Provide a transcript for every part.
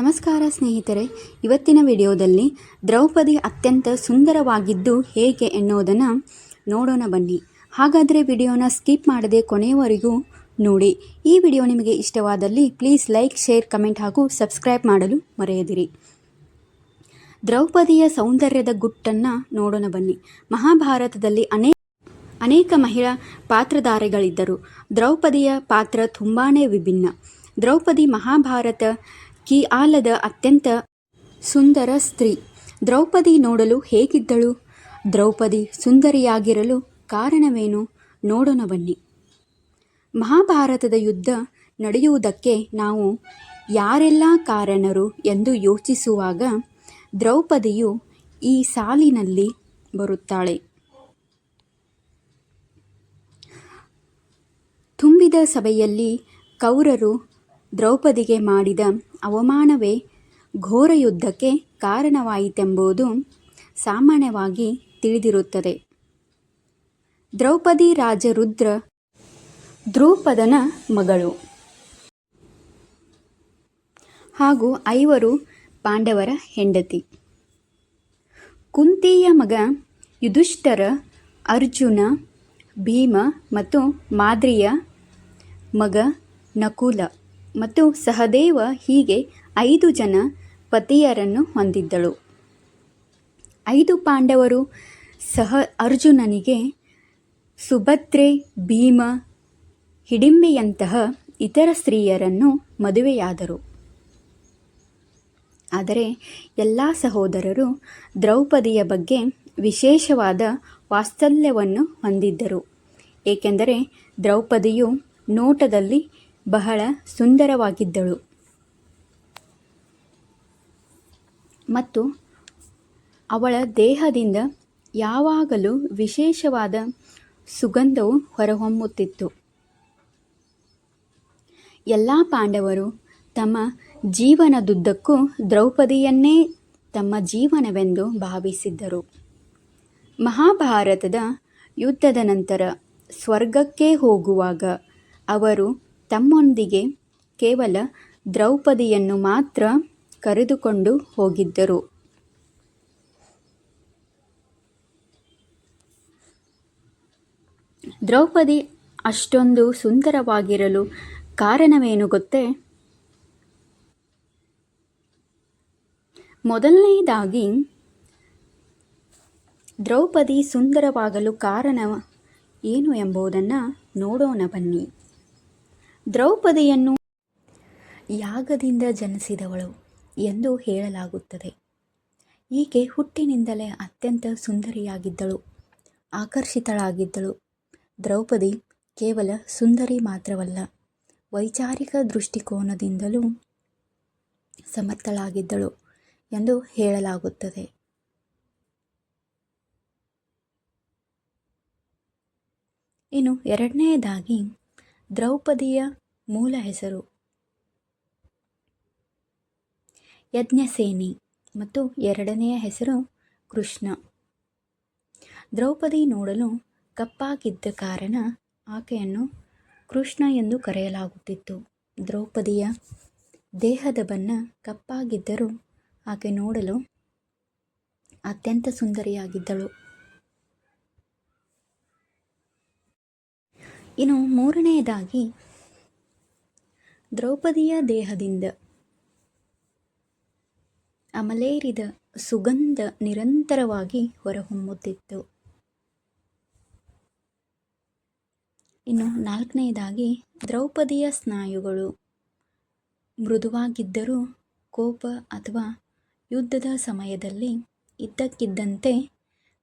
ನಮಸ್ಕಾರ ಸ್ನೇಹಿತರೆ, ಇವತ್ತಿನ ವಿಡಿಯೋದಲ್ಲಿ ದ್ರೌಪದಿ ಅತ್ಯಂತ ಸುಂದರವಾಗಿದ್ದು ಹೇಗೆ ಎನ್ನುವುದನ್ನು ನೋಡೋಣ ಬನ್ನಿ. ಹಾಗಾದರೆ ವಿಡಿಯೋನ ಸ್ಕಿಪ್ ಮಾಡದೆ ಕೊನೆಯವರೆಗೂ ನೋಡಿ. ಈ ವಿಡಿಯೋ ನಿಮಗೆ ಇಷ್ಟವಾದಲ್ಲಿ ಪ್ಲೀಸ್ ಲೈಕ್, ಶೇರ್, ಕಮೆಂಟ್ ಹಾಗೂ ಸಬ್ಸ್ಕ್ರೈಬ್ ಮಾಡಲು ಮರೆಯದಿರಿ. ದ್ರೌಪದಿಯ ಸೌಂದರ್ಯದ ಗುಟ್ಟನ್ನು ನೋಡೋಣ ಬನ್ನಿ. ಮಹಾಭಾರತದಲ್ಲಿ ಅನೇಕ ಅನೇಕ ಮಹಿಳಾ ಪಾತ್ರಧಾರಿಗಳಿದ್ದರು. ದ್ರೌಪದಿಯ ಪಾತ್ರ ತುಂಬಾ ವಿಭಿನ್ನ. ದ್ರೌಪದಿ ಮಹಾಭಾರತ ಕಿ ಆಲದ ಅತ್ಯಂತ ಸುಂದರ ಸ್ತ್ರೀ. ದ್ರೌಪದಿ ನೋಡಲು ಹೇಗಿದ್ದಳು? ದ್ರೌಪದಿ ಸುಂದರಿಯಾಗಿರಲು ಕಾರಣವೇನು? ನೋಡೋಣ ಬನ್ನಿ. ಮಹಾಭಾರತದ ಯುದ್ಧ ನಡೆಯುವುದಕ್ಕೆ ನಾವು ಯಾರೆಲ್ಲ ಕಾರಣರು ಎಂದು ಯೋಚಿಸುವಾಗ ದ್ರೌಪದಿಯು ಈ ಸಾಲಿನಲ್ಲಿ ಬರುತ್ತಾಳೆ. ತುಂಬಿದ ಸಭೆಯಲ್ಲಿ ಕೌರರು ದ್ರೌಪದಿಗೆ ಮಾಡಿದ ಅವಮಾನವೇ ಘೋರ ಯುದ್ಧಕ್ಕೆ ಕಾರಣವಾಯಿತೆಂಬುದು ಸಾಮಾನ್ಯವಾಗಿ ತಿಳಿದಿರುತ್ತದೆ. ದ್ರೌಪದಿ ರಾಜರುದ್ರ ದ್ರೌಪದನ ಮಗಳು. ಹಾಗೂ ಐವರು ಪಾಂಡವರ ಹೆಂಡತಿ. ಕುಂತಿಯ ಮಗ ಯುಧಿಷ್ಠರ ಅರ್ಜುನ, ಭೀಮ ಮತ್ತು ಮಾದ್ರಿಯ ಮಗ ನಕುಲ. ಮತ್ತು ಸಹದೇವ ಹೀಗೆ ಐದು ಜನ ಪತಿಯರನ್ನು ಹೊಂದಿದ್ದಳು. ಐದು ಪಾಂಡವರು ಸಹ ಅರ್ಜುನನಿಗೆ ಸುಭದ್ರೆ, ಭೀಮ ಹಿಡಿಂಬೆಯಂತಹ ಇತರ ಸ್ತ್ರೀಯರನ್ನು ಮದುವೆಯಾದರು. ಆದರೆ ಎಲ್ಲ ಸಹೋದರರು ದ್ರೌಪದಿಯ ಬಗ್ಗೆ ವಿಶೇಷವಾದ ವಾತ್ಸಲ್ಯವನ್ನು ಹೊಂದಿದ್ದರು. ಏಕೆಂದರೆ ದ್ರೌಪದಿಯು ನೋಟದಲ್ಲಿ ಬಹಳ ಸುಂದರವಾಗಿದ್ದಳು. ಮತ್ತು ಅವಳ ದೇಹದಿಂದ ಯಾವಾಗಲೂ ವಿಶೇಷವಾದ ಸುಗಂಧವು ಹೊರಹೊಮ್ಮುತ್ತಿತ್ತು. ಎಲ್ಲ ಪಾಂಡವರು ತಮ್ಮ ಜೀವನದುದ್ದಕ್ಕೂ ದ್ರೌಪದಿಯನ್ನೇ ತಮ್ಮ ಜೀವನವೆಂದು ಭಾವಿಸಿದ್ದರು. ಮಹಾಭಾರತದ ಯುದ್ಧದ ನಂತರ ಸ್ವರ್ಗಕ್ಕೆ ಹೋಗುವಾಗ ಅವರು ತಮ್ಮೊಂದಿಗೆ ಕೇವಲ ದ್ರೌಪದಿಯನ್ನು ಮಾತ್ರ ಕರೆದುಕೊಂಡು ಹೋಗಿದ್ದರು. ದ್ರೌಪದಿ ಅಷ್ಟೊಂದು ಸುಂದರವಾಗಿರಲು ಕಾರಣವೇನು ಗೊತ್ತೇ? ಮೊದಲನೆಯದಾಗಿ ದ್ರೌಪದಿ ಸುಂದರವಾಗಲು ಕಾರಣ ಏನು ಎಂಬುದನ್ನು ನೋಡೋಣ ಬನ್ನಿ. ದ್ರೌಪದಿಯನ್ನು ಯಾಗದಿಂದ ಜನಿಸಿದವಳು ಎಂದು ಹೇಳಲಾಗುತ್ತದೆ. ಈಕೆ ಹುಟ್ಟಿನಿಂದಲೇ ಅತ್ಯಂತ ಸುಂದರಿಯಾಗಿದ್ದಳು, ಆಕರ್ಷಿತಳಾಗಿದ್ದಳು. ದ್ರೌಪದಿ ಕೇವಲ ಸುಂದರಿ ಮಾತ್ರವಲ್ಲ, ವೈಚಾರಿಕ ದೃಷ್ಟಿಕೋನದಿಂದಲೂ ಸಮರ್ಥಳಾಗಿದ್ದಳು ಎಂದು ಹೇಳಲಾಗುತ್ತದೆ. ಇನ್ನು ಎರಡನೆಯದಾಗಿ ದ್ರೌಪದಿಯ ಮೂಲ ಹೆಸರು. ಯಜ್ಞಸೇನಿ ಮತ್ತು ಎರಡನೆಯ ಹೆಸರು ಕೃಷ್ಣ. ದ್ರೌಪದಿ ನೋಡಲು ಕಪ್ಪಾಗಿದ್ದ ಕಾರಣ ಆಕೆಯನ್ನು ಕೃಷ್ಣ ಎಂದು ಕರೆಯಲಾಗುತ್ತಿತ್ತು. ದ್ರೌಪದಿಯ ದೇಹದ ಬಣ್ಣ ಕಪ್ಪಾಗಿದ್ದರೂ ಆಕೆ ನೋಡಲು ಅತ್ಯಂತ ಸುಂದರಿಯಾಗಿದ್ದಳು. ಇನ್ನು ಮೂರನೆಯದಾಗಿ ದ್ರೌಪದಿಯ ದೇಹದಿಂದ. ಅಮಲೇರಿದ ಸುಗಂಧ ನಿರಂತರವಾಗಿ ಹೊರಹೊಮ್ಮುತ್ತಿತ್ತು. ಇನ್ನು ನಾಲ್ಕನೆಯದಾಗಿ, ದ್ರೌಪದಿಯ ಸ್ನಾಯುಗಳು. ಮೃದುವಾಗಿದ್ದರೂ ಕೋಪ ಅಥವಾ ಯುದ್ಧದ ಸಮಯದಲ್ಲಿ ಇದ್ದಕ್ಕಿದ್ದಂತೆ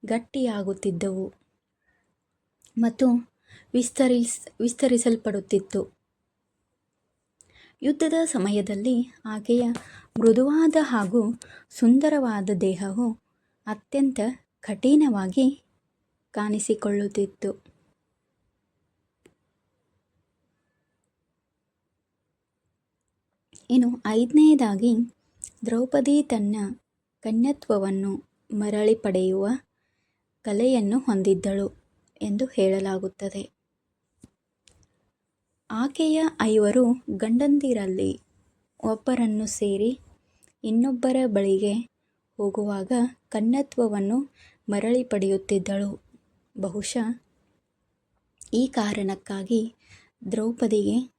ಗಟ್ಟಿಯಾಗುತ್ತಿದ್ದವು ಮತ್ತು ವಿಸ್ತರಿಸ್, ವಿಸ್ತರಿಸಲ್ಪಡುತ್ತಿತ್ತು. ಯುದ್ಧದ ಸಮಯದಲ್ಲಿ ಆಕೆಯ ಮೃದುವಾದ ಹಾಗೂ ಸುಂದರವಾದ ದೇಹವು ಅತ್ಯಂತ ಕಠಿಣವಾಗಿ ಕಾಣಿಸಿಕೊಳ್ಳುತ್ತಿತ್ತು. ಇನ್ನು ಐದನೆಯದಾಗಿ, ದ್ರೌಪದಿ ತನ್ನ ಕನ್ಯತ್ವವನ್ನು ಮರಳಿ ಪಡೆಯುವ ಕಲೆಯನ್ನು ಹೊಂದಿದ್ದಳು ಎಂದು ಹೇಳಲಾಗುತ್ತದೆ. ಆಕೆಯ ಐವರು ಗಂಡಂದಿರಲ್ಲಿ ಒಬ್ಬರನ್ನು ಸೇರಿ ಇನ್ನೊಬ್ಬರ ಬಳಿಗೆ ಹೋಗುವಾಗ ಕನ್ನತ್ವವನ್ನು ಮರಳಿ ಪಡೆಯುತ್ತಿದ್ದಳು. ಬಹುಶಃ ಈ ಕಾರಣಕ್ಕಾಗಿ ದ್ರೌಪದಿಗೆ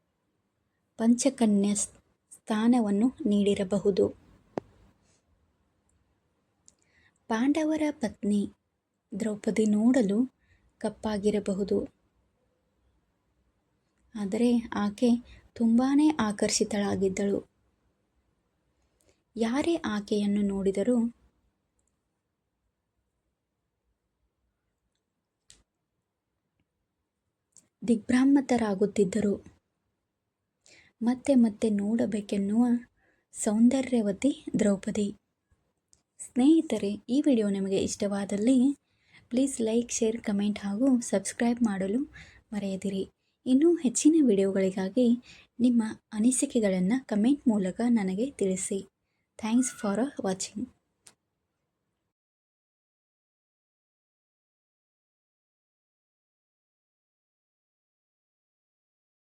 ಪಂಚಕನ್ಯ ಸ್ಥಾನವನ್ನು ನೀಡಿರಬಹುದು. ಪಾಂಡವರ ಪತ್ನಿ ದ್ರೌಪದಿ ನೋಡಲು ಕಪ್ಪಾಗಿರಬಹುದು. ಆದರೆ ಆಕೆ ತುಂಬಾ ಆಕರ್ಷಿತಳಾಗಿದ್ದಳು. ಯಾರೇ ಆಕೆಯನ್ನು ನೋಡಿದರೂ ದಿಗ್ಭ್ರಾಮತರಾಗುತ್ತಿದ್ದರು ಮತ್ತೆ ಮತ್ತೆ ನೋಡಬೇಕೆನ್ನುವ ಸೌಂದರ್ಯವತಿ ದ್ರೌಪದಿ. ಸ್ನೇಹಿತರೆ, ಈ ವಿಡಿಯೋ ನಿಮಗೆ ಇಷ್ಟವಾದಲ್ಲಿ ಪ್ಲೀಸ್ ಲೈಕ್, ಶೇರ್, ಕಮೆಂಟ್ ಹಾಗೂ ಸಬ್ಸ್ಕ್ರೈಬ್ ಮಾಡಲು ಮರೆಯದಿರಿ. ಇನ್ನೂ ಹೆಚ್ಚಿನ ವಿಡಿಯೋಗಳಿಗಾಗಿ ನಿಮ್ಮ ಅನಿಸಿಕೆಗಳನ್ನು ಕಮೆಂಟ್ ಮೂಲಕ ನನಗೆ ತಿಳಿಸಿ. Thanks for watching.